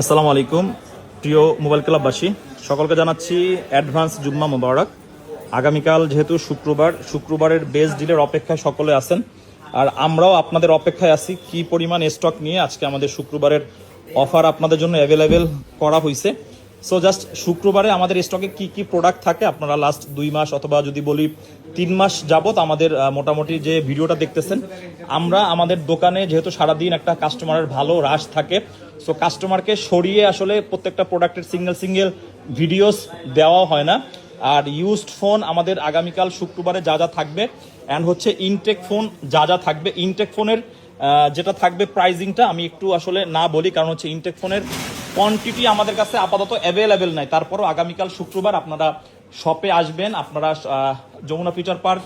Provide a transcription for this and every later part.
আসসালামু আলাইকুম। প্রিয় মোবাইল ক্লাববাসী, সকলকে জানাচ্ছি অ্যাডভান্স জুম্মা মোবারক। আগামীকাল যেহেতু শুক্রবার, শুক্রবারের বেস ডিলের অপেক্ষায় সকলে আছেন। আর আমরাও আপনাদের অপেক্ষায় আছি কি পরিমাণ স্টক নিয়ে আজকে আমাদের শুক্রবারের অফার আপনাদের জন্য অ্যাভেলেবেল করা হয়েছে সো জাস্ট শুক্রবারে আমাদের স্টকে কি কি প্রোডাক্ট থাকে, আপনারা লাস্ট দুই মাস অথবা যদি বলি তিন মাস যাবত আমাদের মোটামুটি যে ভিডিওটা দেখতেছেন, আমরা আমাদের দোকানে যেহেতু সারাদিন একটা কাস্টমারের ভালো রাশ থাকে সো কাস্টমারকে সরিয়ে আসলে প্রত্যেকটা প্রোডাক্টের সিঙ্গেল সিঙ্গেল ভিডিওস দেওয়া হয় না। আর ইউজড ফোন আমাদের আগামীকাল শুক্রবারে যা যা থাকবে অ্যান্ড হচ্ছে ইনটেক ফোন যা যা থাকবে। ইনটেক ফোনের যেটা থাকবে প্রাইজিংটা আমি একটু আসলে না বলি, কারণ হচ্ছে ইনটেক ফোনের কোয়ান্টিটি আমাদের কাছে আপাতত অ্যাভেলেবেল নাই। তারপরও আগামীকাল শুক্রবার আপনারা শপে আসবেন, আপনারা যমুনা ফিউচার পার্ক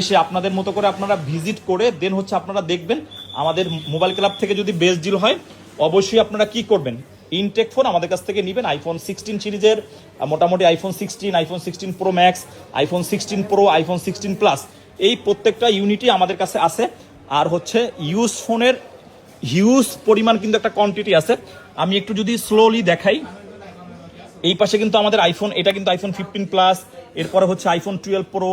এসে আপনাদের মতো করে আপনারা ভিজিট করে দেন হচ্ছে আপনারা দেখবেন আমাদের মোবাইল ক্লাব থেকে যদি বেস্ট ডিল হয় অবশ্যই আপনারা কি করবেন? ইনটেক ফোন আমাদের কাছ থেকে নেবেন আইফোন সিক্সটিন সিরিজের মোটামুটি iPhone sixteen iPhone sixteen pro max iPhone sixteen pro iPhone sixteen plus এই প্রত্যেকটা ইউনিটই আমাদের কাছে আছে। আর হচ্ছে ইউজ ফোনের হিউজ পরিমাণ কিন্তু একটা কোয়ান্টিটি আছে। আমি একটু যদি স্লোলি দেখাই। এই পাশে কিন্তু আমাদের আইফোন এটা কিন্তু আইফোন ফিফটিন প্লাস এরপরে হচ্ছে আইফোন টুয়েলভ প্রো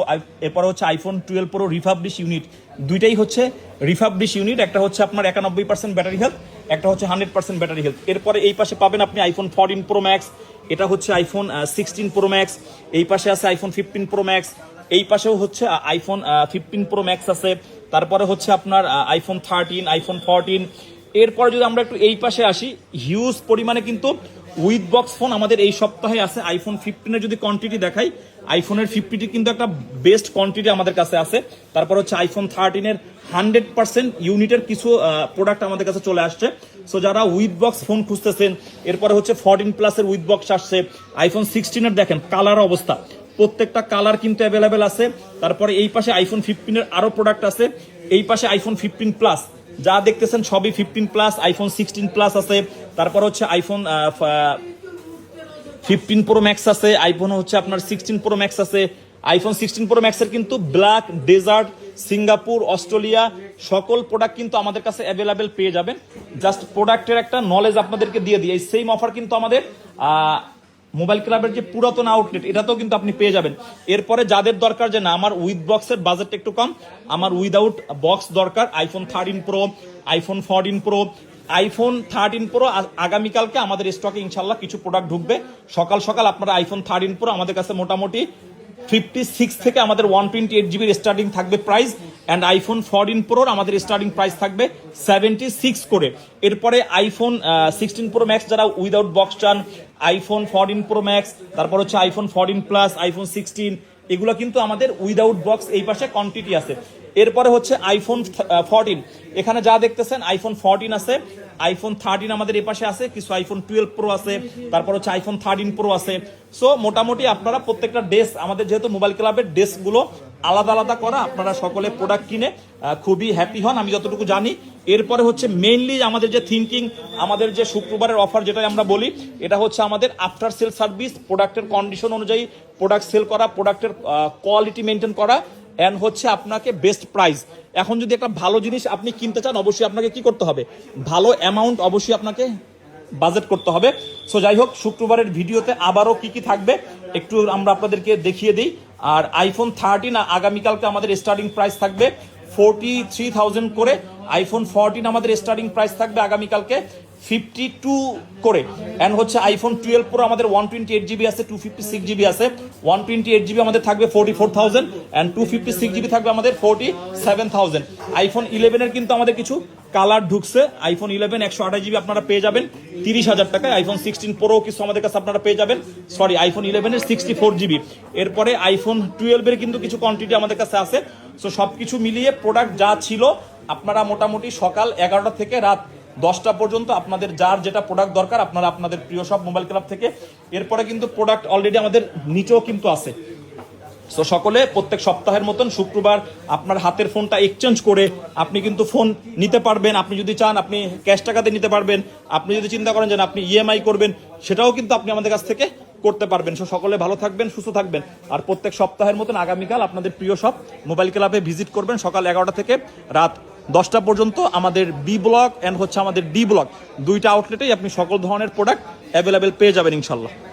এরপরে হচ্ছে iPhone twelve pro refurbish unit দুইটাই হচ্ছে রিফাবলিশ ইউনিট একটা হচ্ছে আপনার একানব্বই পার্সেন্ট ব্যাটারি হেলথ একটা হচ্ছে হান্ড্রেড পার্সেন্ট ব্যাটারি হেলথ এরপরে এই পাশে পাবেন আপনি আইফোন ফোরটিন প্রো ম্যাক্স এটা হচ্ছে আইফোন সিক্সটিন প্রো ম্যাক্স এই পাশে আছে আইফোন ফিফটিন প্রো ম্যাক্স এই পাশেও হচ্ছে আইফোন ফিফটিন প্রো ম্যাক্স আছে। তারপরে হচ্ছে আপনার আইফোন থার্টিন আইফোন ফোরটিন এরপরে যদি আমরা একটু এই পাশে আসি হিউজ পরিমাণে কিন্তু উইথ বক্স ফোন আমাদের এই সপ্তাহে আছে। আইফোন ফিফটিনের যদি কোয়ান্টিটি দেখাই আইফোনের ফিফটিটি কিন্তু একটা বেস্ট কোয়ান্টিটি আমাদের কাছে আছে। তারপর হচ্ছে আইফোন থার্টিনের হান্ড্রেড পার্সেন্ট ইউনিটের কিছু প্রোডাক্ট আমাদের কাছে চলে আসছে। সো যারা উইথ বক্স ফোন খুঁজতেছেন, এরপরে হচ্ছে ফোরটিন প্লাসের উইথ বক্স আসছে। আইফোন সিক্সটিনের দেখেন কালার অবস্থা। প্রত্যেকটা কালার কিন্তু অ্যাভেলেবেল আছে। তারপরে এই পাশে আইফোন ফিফটিনের আরও প্রোডাক্ট আছে। এই পাশে আইফোন ফিফটিন প্লাস যা দেখতেছেন সবই fifteen plus iPhone sixteen plus আছে। তারপর হচ্ছে আইফোন ফিফটিন প্রো ম্যাক্স আছে। আইফোন হচ্ছে আপনার সিক্সটিন প্রো ম্যাক্স আছে। আইফোন সিক্সটিন প্রো ম্যাক্সের কিন্তু ব্ল্যাক ডেজার্ট সিঙ্গাপুর অস্ট্রেলিয়া সকল প্রোডাক্ট কিন্তু আমাদের কাছে অ্যাভেলেবেল পেয়ে যাবেন। জাস্ট প্রোডাক্টের একটা নলেজ আপনাদেরকে দিয়ে দিই। এই সেম অফার কিন্তু আমাদের মোবাইল ক্লাবের যে পুরাতন আউটলেট এটাতেও কিন্তু আপনি পেয়ে যাবেন। এরপরে যাদের দরকার যে না, আমার উইথ বক্সের বাজেটটা একটু কম, আমার উইদাউট বক্স দরকার iPhone thirteen pro iPhone fourteen pro iPhone thirteen pro আগামীকালকে আমাদের স্টকে ইনশাল্লাহ কিছু প্রোডাক্ট ঢুকবে। সকাল সকাল আপনারা আইফোন থার্টিন প্রো আমাদের কাছে মোটামুটি ফিফটি সিক্স থেকে আমাদের ওয়ান টোয়েন্টি এইট জিবির স্টার্টিং থাকবে প্রাইস অ্যান্ড আইফোন ফোরটিন প্রোর আমাদের স্টার্টিং প্রাইস থাকবে সেভেন্টি সিক্স করে। এরপরে আইফোন সিক্সটিন প্রো ম্যাক্স যারা উইদাউট বক্স চান আইফোন ফোরটিন প্রো ম্যাক্স তারপর হচ্ছে iPhone fourteen plus iPhone sixteen এগুলো কিন্তু আমাদের উইদাউট বক্স এই পাশে কোয়ান্টিটি আছে। এরপরে হচ্ছে আইফোন ফোরটিন এখানে যা দেখতেছেন আইফোন ফোরটিন আছে। আইফোন থার্টিন আমাদের এই পাশে আছে, কিছু আইফোন টুয়েলভ প্রো আছে, তারপর হচ্ছে আইফোন থার্টিন প্রো আছে। সো মোটামুটি আপনারা প্রত্যেকটা ডেস্ক আমাদের যেহেতু মোবাইল ক্লাবের ডেস্কগুলো আলাদা আলাদা করা, আপনারা সকলে প্রোডাক্ট কিনে খুবই হ্যাপি হন, আমি যতটুকু জানি। এরপরে হচ্ছে মেইনলি আমাদের যে থিঙ্কিং আমাদের যে শুক্রবারের অফার যেটা আমরা বলি, এটা হচ্ছে আমাদের আফটার সেল সার্ভিস প্রোডাক্টের কন্ডিশন অনুযায়ী প্রোডাক্ট সেল করা প্রোডাক্টের কোয়ালিটি মেনটেন করা অ্যান্ড হচ্ছে আপনাকে বেস্ট প্রাইস এখন যদি একটা ভালো জিনিস আপনি কিনতে চান, অবশ্যই আপনাকে কি করতে হবে? ভালো অ্যামাউন্ট অবশ্যই আপনাকে বাজেট করতে হবে। সো যাই হোক, শুক্রবারের ভিডিওতে আবারও কি কি থাকবে, একটু আমরা আপনাদেরকে দেখিয়ে দিই। আর আইফোন থার্টিন আগামীকালকে আমাদের স্টার্টিং প্রাইস থাকবে ফোরটি থ্রি থাউজেন্ড করে। আইফোন ফোরটিন আমাদের স্টার্টিং প্রাইস থাকবে আগামীকালকে। ফিফটি টু করে। অ্যান্ড হচ্ছে আইফোন টুয়েলভ প্রো আমাদের ওয়ান টোয়েন্টি এইট জিবি আছে টু ফিফটি সিক্স জিবি আছে। ওয়ান টোয়েন্টি এইট জিবি আমাদের থাকবে forty four thousand and two fifty six GB থাকবে আমাদের ফোর্টি সেভেন থাউজেন্ড আইফোন ইলেভেনের কিন্তু আমাদের কিছু কালার ঢুকছে। আইফোন ইলেভেন একশো আঠাশ জিবি আপনারা পেয়ে যাবেন। তিরিশ হাজার টাকায়। আইফোন সিক্সটিন প্রো কিছু আমাদের কাছে আপনারা পেয়ে যাবেন। সরি আইফোন ইলেভেনের সিক্সটি ফোর জিবি এরপরে আইফোন টুয়েলভের কিন্তু কিছু কোয়ান্টিটি আমাদের কাছে আছে। সো সব কিছু মিলিয়ে প্রোডাক্ট যা ছিল, আপনারা মোটামুটি সকাল এগারোটা থেকে রাত দশটা পর্যন্ত আপনাদের যার যেটা প্রোডাক্ট দরকার, আপনারা আপনাদের প্রিয় সব মোবাইল ক্লাব থেকে। এরপরে কিন্তু প্রোডাক্ট অলরেডি আমাদের নিচেও কিন্তু আছে। সো সকলে প্রত্যেক সপ্তাহের মতন শুক্রবার আপনার হাতের ফোনটা এক্সচেঞ্জ করে আপনি কিন্তু ফোন নিতে পারবেন। আপনি যদি চান, আপনি ক্যাশ টাকাতে নিতে পারবেন। আপনি যদি চিন্তা করেন যে আপনি ইএমআই করবেন, সেটাও কিন্তু আপনি আমাদের কাছ থেকে করতে পারবেন। সো সকলে ভালো থাকবেন, সুস্থ থাকবেন। আর প্রত্যেক সপ্তাহের মতন আগামীকাল আপনাদের প্রিয় সব মোবাইল ক্লাবে ভিজিট করবেন সকাল এগারোটা থেকে রাত দশটা পর্যন্ত আমাদের বি ব্লক অ্যান্ড হচ্ছে আমাদের ডি ব্লক দুইটা আউটলেটেই আপনি সকল ধরনের প্রোডাক্ট অ্যাভেলেবেল পেয়ে যাবেন ইনশাল্লাহ।